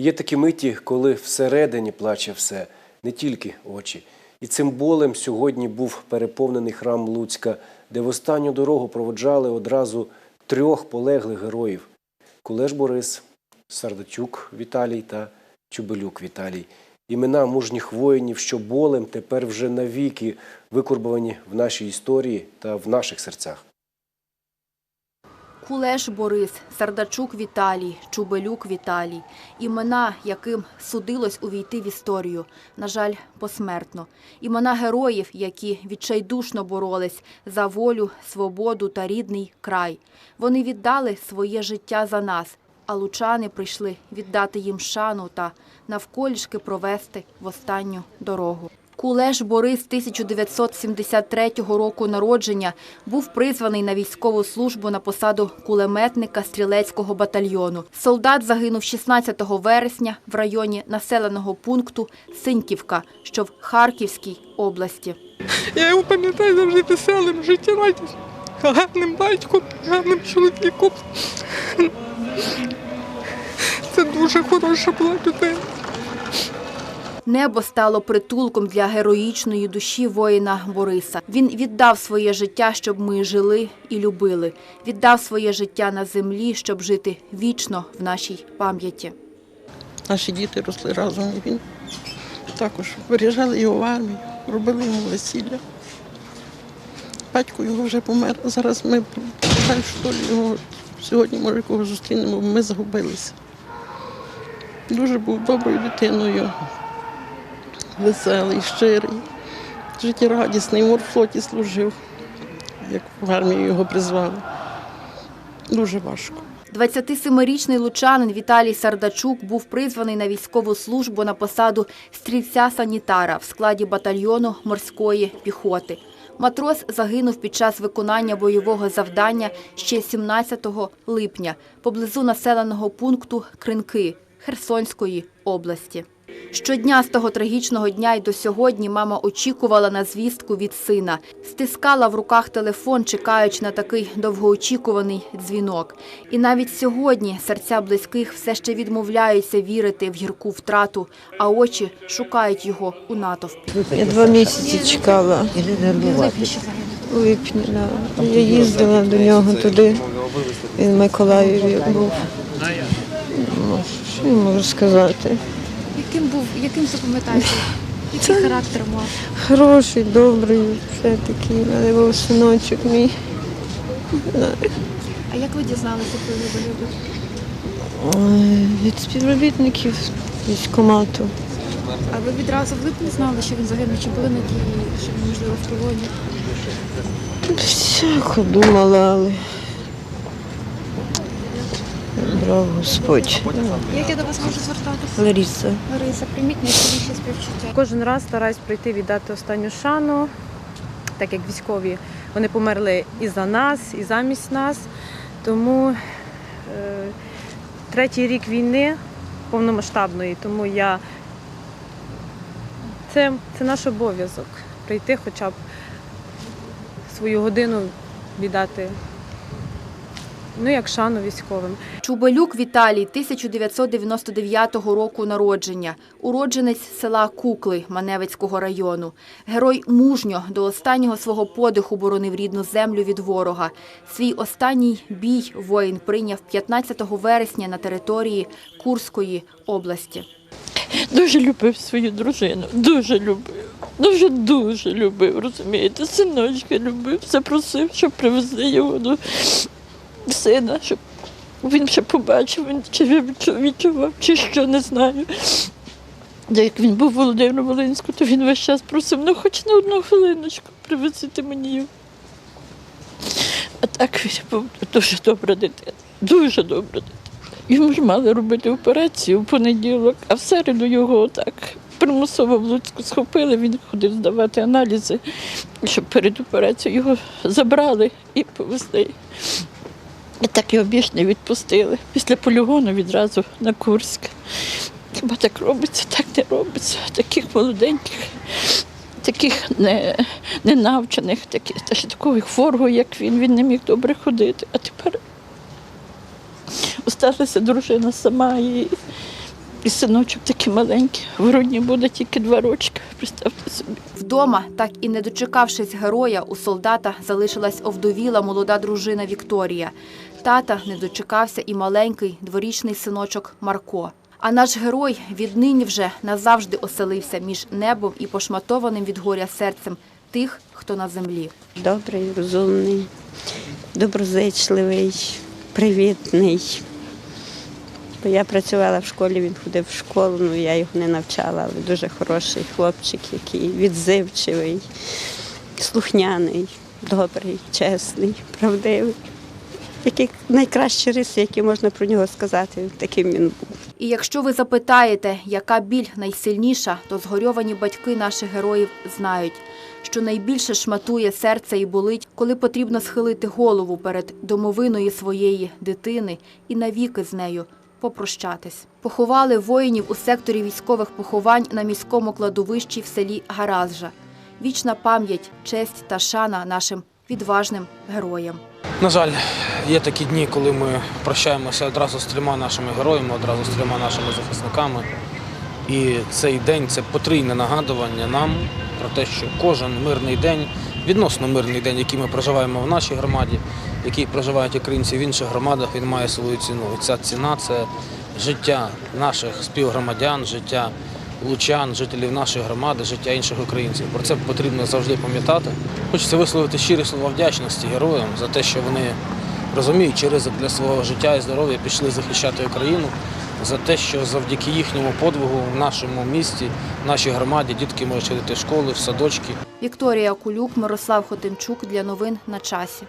Є такі миті, коли всередині плаче все, не тільки очі. І цим болем сьогодні був переповнений храм Луцька, де в останню дорогу проводжали одразу трьох полеглих героїв: Кулеш Борис, Сардачук Віталій та Чубилюк Віталій. Імена мужніх воїнів, що болем тепер вже навіки викурбовані в нашій історії та в наших серцях. Кулеш Борис, Сардачук Віталій, Чубелюк Віталій. Імена, яким судилось увійти в історію. На жаль, посмертно. Імена героїв, які відчайдушно боролись за волю, свободу та рідний край. Вони віддали своє життя за нас, а лучани прийшли віддати їм шану та навколішки провести в останню дорогу. Кулеш Борис 1973 року народження був призваний на військову службу на посаду кулеметника стрілецького батальйону. Солдат загинув 16 вересня в районі населеного пункту Синьківка, що в Харківській області. Я його пам'ятаю завжди веселим, життєрадісним, гарним батьком, гарним чоловіком. Це дуже хороша була людина. Небо стало притулком для героїчної душі воїна Бориса. Він віддав своє життя, щоб ми жили і любили. Віддав своє життя на землі, щоб жити вічно в нашій пам'яті. Наші діти росли разом. Він також виряжали його в армію, робили йому весілля. Батько його вже помер. Зараз ми бажаємо, що його сьогодні, може, кого зустрінемо, ми загубилися. Дуже був доброю дитиною, веселий, щирий, життєрадісний, в морфлоті служив, як в армію його призвали. Дуже важко. 27-річний лучанин Віталій Сардачук був призваний на військову службу на посаду стрільця-санітара в складі батальйону морської піхоти. Матрос загинув під час виконання бойового завдання ще 17 липня поблизу населеного пункту Кринки Херсонської області. Щодня з того трагічного дня й до сьогодні мама очікувала на звістку від сина. Стискала в руках телефон, чекаючи на такий довгоочікуваний дзвінок. І навіть сьогодні серця близьких все ще відмовляються вірити в гірку втрату, а очі шукають його у натовпі. Я два місяці чекала. У липні. Я їздила до нього туди. Він в Миколаєві був. Що я можу сказати? Яким був, яким запам'ятаєте? Який характер мав? Хороший, добрий, все такий, але був синочок мій. А як ви дізналися про його? Ой, Від співробітників військкомату. А ви відразу в липні знали, що він загинув, чи були надії, що він можливо в полоні? Всяко думала, але брав Господь. Як я до вас можу звертатися? Лариса. Лариса, прийміть найщиріші співчуття. Кожен раз стараюсь прийти віддати останню шану, так як військові вони померли і за нас, і замість нас. Тому е, третій рік війни повномасштабної, тому я це, це наш обов'язок прийти хоча б свою годину віддати. Ну, як шану військовим. Чубелюк Віталій 1999 року народження, уродженець села Кукли Маневицького району. Герой мужньо до останнього свого подиху боронив рідну землю від ворога. Свій останній бій воїн прийняв 15 вересня на території Курської області. Дуже любив свою дружину, дуже любив. Дуже дуже любив, розумієте, синочка любив, запросив, щоб привезли його до сина, щоб він ще побачив, він чи відчу- відчував, чи що, не знаю. Як він був в Володимиру Волинську, то він весь час просив, ну хоч на одну хвилиночку привезти мені його. А так він був дуже добра дитина, дуже добра дитина. Йому ж мали робити операцію в понеділок, а в середу його так примусово в Луцьку схопили, він ходив здавати аналізи, щоб перед операцією його забрали і повезли. І так його більш не відпустили. Після полігону відразу на Курськ. Хіба так робиться, так не робиться. Таких молоденьких, таких не, ненавчених, таких, та ще такого хворого, як він, він не міг добре ходити. А тепер осталася дружина сама і І синочок такий маленький, в грудні буде тільки два рочки, представте собі. Вдома, так і не дочекавшись героя, у солдата залишилась овдовіла молода дружина Вікторія. Тата не дочекався і маленький дворічний синочок Марко. А наш герой віднині вже назавжди оселився між небом і пошматованим від горя серцем тих, хто на землі. Добрий, розумний, доброзичливий, привітний. Бо я працювала в школі, він ходив в школу, ну я його не навчала, але дуже хороший хлопчик, який відзивчивий, слухняний, добрий, чесний, правдивий. Які найкращі риси, які можна про нього сказати, таким він був. І якщо ви запитаєте, яка біль найсильніша, то згорьовані батьки наших героїв знають, що найбільше шматує серце і болить, коли потрібно схилити голову перед домовиною своєї дитини і навіки з нею попрощатись. Поховали воїнів у секторі військових поховань на міському кладовищі в селі Гаразжа. Вічна пам'ять, честь та шана нашим відважним героям. На жаль, є такі дні, коли ми прощаємося одразу з трьома нашими героями, одразу з трьома нашими захисниками. І цей день це потрійне нагадування нам про те, що кожен мирний день, відносно мирний день, який ми проживаємо в нашій громаді, який проживають українці в інших громадах, він має свою ціну. І ця ціна це життя наших співгромадян, життя лучан, жителів нашої громади, життя інших українців. Про це потрібно завжди пам'ятати. Хочеться висловити щирі слова вдячності героям за те, що вони розуміючи ризик для свого життя і здоров'я, пішли захищати Україну, за те, що завдяки їхньому подвигу в нашому місті, в нашій громаді дітки можуть ходити в школи, в садочки. Вікторія Кулюк, Мирослав Хотимчук для новин на часі.